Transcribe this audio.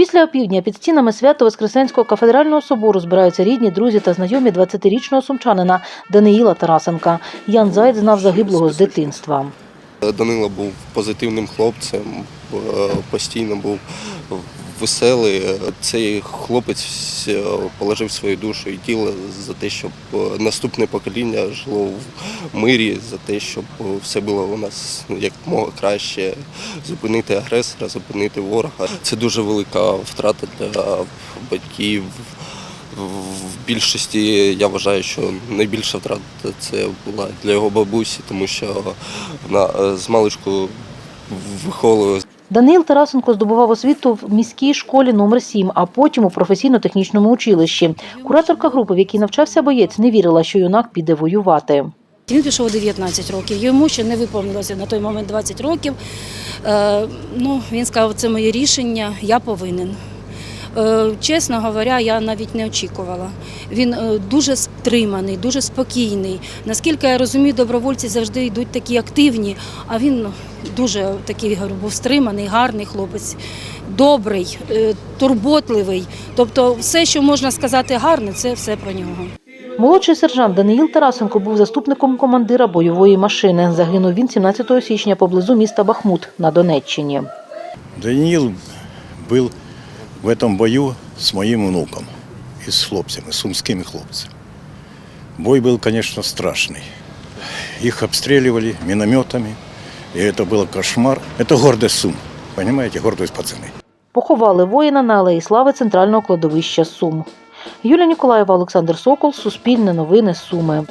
Після опівдня під стінами Свято-Воскресенського кафедрального собору збираються рідні, друзі та знайомі 20-річного сумчанина Даниїла Тарасенка. Ян Зайд знав загиблого з дитинства. Данила був позитивним хлопцем, е, постійно був веселий. Цей хлопець е, положив свою душу і тіло за те, щоб е, наступне покоління жило в мирі, за те, щоб все було у нас ну, як мога краще, зупинити агресора, зупинити ворога. Це дуже велика втрата для батьків. В більшості я вважаю, що найбільша втрата це була для його бабусі, тому що вона е, з маличку виховувала Даниїл Тарасенко здобував освіту в міській школі номер 7 а потім у професійно-технічному училищі. Кураторка групи, в якій навчався боєць, не вірила, що юнак піде воювати. Він пішов у 19 років. Йому ще не виповнилося на той момент 20 років. Е, ну, він сказав, це моє рішення, я повинен. Е, чесно говоря, я навіть не очікувала. Він е, дуже стриманий, дуже спокійний. Наскільки я розумію, добровольці завжди йдуть такі активні, а він ну, дуже такий говорю, був стриманий, гарний хлопець, добрий, е, турботливий. Тобто, все, що можна сказати гарне, це все про нього. Молодший сержант Даниїл Тарасенко був заступником командира бойової машини. Загинув він 17 січня поблизу міста Бахмут на Донеччині. Даниил был в этом бою с моим внуком и с хлопцами, сумскими хлопцами. Бой был, конечно, страшный. Их обстреливали минометами, и это был кошмар. Это гордость Сум, понимаете, гордость пацаны. Поховали воїна на алеї слави центрального кладовища Сум. Юлія Ніколаєва, Олександр Сокол, Суспільне новини Суми.